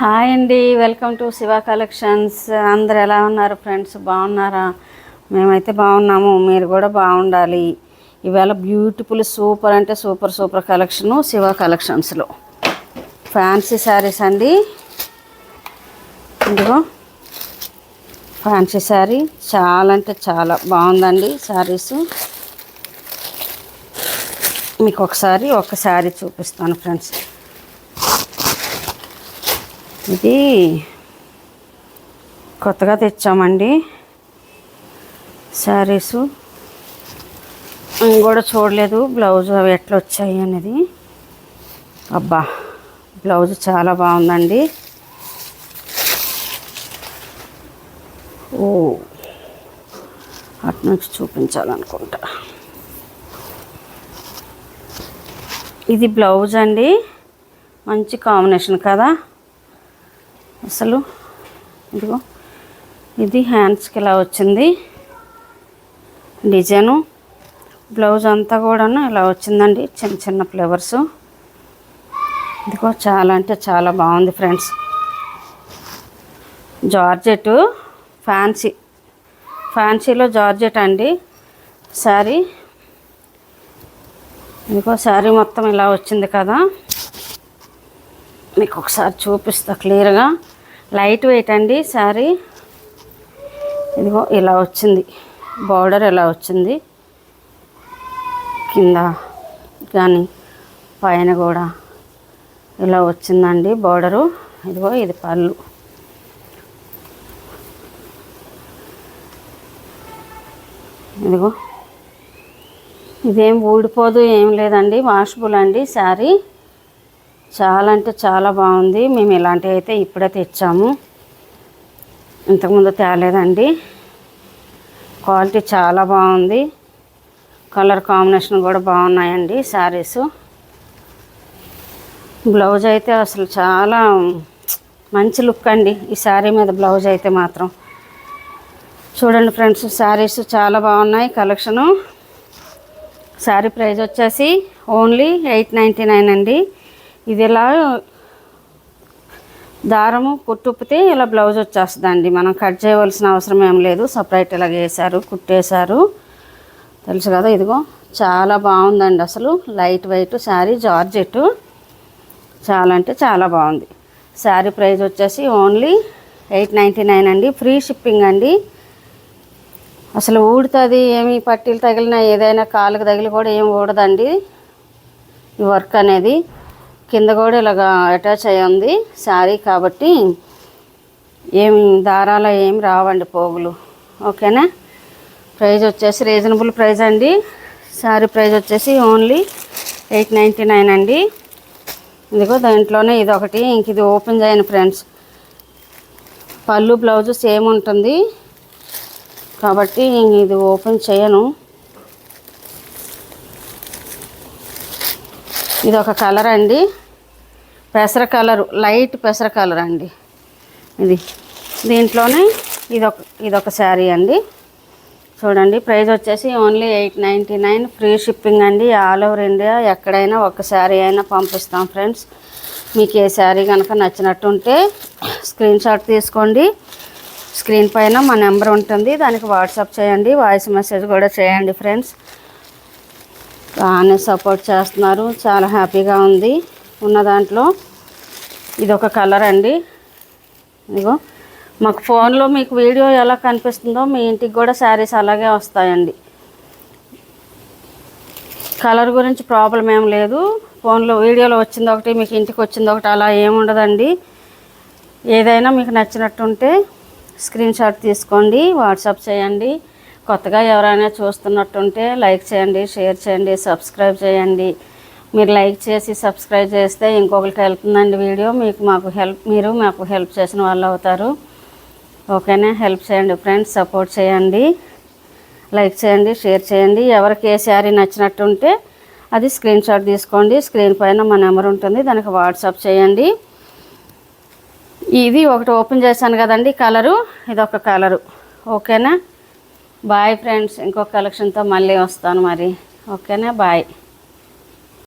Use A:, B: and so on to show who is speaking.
A: Hi అండి welcome to Shiva collections. అందరు ఎలా ఉన్నారు ఫ్రెండ్స్? బాగున్నారా? మేమైతే బాగున్నాము మీరు కూడా బాగుండాలి. ఇవాళ బ్యూటిఫుల్ సూపర్ అంటే సూపర్ సూపర్ కలెక్షను శివ కలెక్షన్స్లో. ఫ్యాన్సీ శారీస్ అండి. ఇదిగో ఫ్యాన్సీ శారీ. చాలా అంటే చాలా బాగుందండి శారీస్. మీకు ఒకసారి ఒక శారీ చూపిస్తాను ఫ్రెండ్స్. ఇది కొత్తగా తెచ్చామండి. శారీసు. కూడా చూడలేదు బ్లౌజ్ అవి ఎట్లా వచ్చాయి అనేది. అబ్బా బ్లౌజ్ చాలా బాగుందండి. ఓ అటు నుంచి చూపించాలనుకుంటా. ఇది బ్లౌజ్ అండి. మంచి కాంబినేషన్ కదా. అసలు ఇదిగో ఇది హ్యాండ్స్కి ఇలా వచ్చింది. డిజైను బ్లౌజ్ అంతా కూడాను ఇలా వచ్చిందండి చిన్న చిన్న ఫ్లేవర్స్. ఇదిగో చాలా అంటే చాలా బాగుంది ఫ్రెండ్స్. Georgette fancy. ఫ్యాన్సీలో జార్జెట్ అండి. శారీ. ఇదిగో శారీ మొత్తం ఇలా వచ్చింది కదా. మీకు ఒకసారి చూపిస్తా క్లియర్గా. లైట్ వెయిట్ అండి శారీ. ఇదిగో ఇలా వచ్చింది. బార్డర్ ఇలా వచ్చింది? కింద కానీ పైన కూడా ఇలా వచ్చిందండి బార్డరు ఇదిగో ఇది పళ్ళు. ఇదిగో. ఇదేం ఊడిపోదు ఏం లేదండి. వాషబుల్ అండి శారీ. చాలా అంటే చాలా బాగుంది. మేము ఇలాంటివి అయితే ఇప్పుడే తెచ్చాము. ఇంతకుముందు తేలేదండి. క్వాలిటీ చాలా బాగుంది. కలర్ కాంబినేషన్ కూడా బాగున్నాయండి శారీస్. బ్లౌజ్ అయితే అసలు చాలా మంచి లుక్ అండి. ఈ శారీ మీద బ్లౌజ్ అయితే మాత్రం. చూడండి ఫ్రెండ్స్ శారీస్ చాలా బాగున్నాయి కలెక్షను. శారీ ప్రైస్ వచ్చేసి ఓన్లీ ఎయిట్ నైంటీ నైన్ అండి. ఇది ఇలా దారము కుట్టుపితే ఇలా బ్లౌజ్ వచ్చేస్తుందండి. మనం కట్ చేయవలసిన అవసరం ఏం లేదు. సపరేట్ ఇలా వేసారు కుట్టేశారు. తెలుసు కదా ఇదిగో చాలా బాగుందండి అసలు. Light weight sari georgette. చాలా అంటే చాలా బాగుంది. శారీ ప్రైస్ వచ్చేసి ఓన్లీ ఎయిట్ నైంటీ నైన్ అండి. ఫ్రీ షిప్పింగ్ అండి. అసలు ఊడుతుంది ఏమి పట్టీలు తగిలినా ఏదైనా కాలుకు తగిలి కూడా ఏం ఊడదండి. ఈ వర్క్ అనేది. కింద కూడా ఇలాగ అటాచ్ అయ్యి ఉంది శారీ కాబట్టి ఏమి దారాలు ఏమి రావండి పోగులు. ఓకేనా? ప్రైజ్ వచ్చేసి రీజనబుల్ ప్రైజ్ అండి. శారీ ప్రైజ్ వచ్చేసి ఓన్లీ ఎయిట్ నైంటీ నైన్ అండి. ఇదిగో దాంట్లోనే ఇది ఒకటి ఇంక ఇది ఓపెన్ చేయను ఫ్రెండ్స్. పళ్ళు బ్లౌజ్ సేమ్ ఉంటుంది. కాబట్టి ఇది ఓపెన్ చేయను. ఇది ఒక కలర్ అండి. పెసర కలరు లైట్ పెసర కలర్ అండి. ఇది. దీంట్లోనే ఇదొక ఇదొక శారీ అండి. చూడండి ప్రైస్ వచ్చేసి only eight ninety nine. Free shipping అండి. ఆల్ ఓవర్ ఇండియా ఎక్కడైనా ఒక శారీ అయినా పంపిస్తాం ఫ్రెండ్స్. మీకు ఏ శారీ కనుక నచ్చినట్టుంటే స్క్రీన్ షాట్ తీసుకోండి. స్క్రీన్ పైన మా నెంబర్ ఉంటుంది. దానికి వాట్సాప్ చేయండి. వాయిస్ మెసేజ్ కూడా చేయండి ఫ్రెండ్స్. బాగానే సపోర్ట్ చేస్తున్నారు. చాలా హ్యాపీగా ఉంది. ఉన్న దాంట్లో ఇది ఒక కలర్ అండి. ఇదిగో మాకు ఫోన్లో మీకు వీడియో ఎలా కనిపిస్తుందో మీ ఇంటికి కూడా శారీస్ అలాగే వస్తాయండి. కలర్ గురించి ప్రాబ్లం ఏం లేదు. ఫోన్లో వీడియోలో వచ్చింది ఒకటి మీకు ఇంటికి వచ్చింది ఒకటి అలా ఏముండదండి ఏదైనా మీకు నచ్చినట్టుంటే స్క్రీన్ షాట్ తీసుకోండి వాట్సాప్ చేయండి. కొత్తగా ఎవరైనా చూస్తున్నట్టుంటే లైక్ చేయండి షేర్ చేయండి సబ్స్క్రైబ్ చేయండి. మీరు లైక్ చేసి సబ్స్క్రైబ్ చేస్తే ఇంకొకరికి వెళ్తుందండి వీడియో. మీకు మాకు హెల్ప్ మీరు మాకు హెల్ప్ చేసిన వాళ్ళు అవుతారు. ఓకేనా? హెల్ప్ చేయండి ఫ్రెండ్స్ సపోర్ట్ చేయండి. లైక్ చేయండి షేర్ చేయండి. ఎవరికి ఏ శారీ నచ్చినట్టుంటే అది స్క్రీన్ షాట్ తీసుకోండి. స్క్రీన్ పైన మా నెంబర్ ఉంటుంది. దానికి వాట్సాప్ చేయండి. ఇది ఒకటి ఓపెన్ చేశాను కదండి కలరు. ఇది ఒక కలరు. ఓకేనా? బాయ్ ఫ్రెండ్స్ ఇంకొక కలెక్షన్తో మళ్ళీ వస్తాను మరి. ఓకేనా బాయ్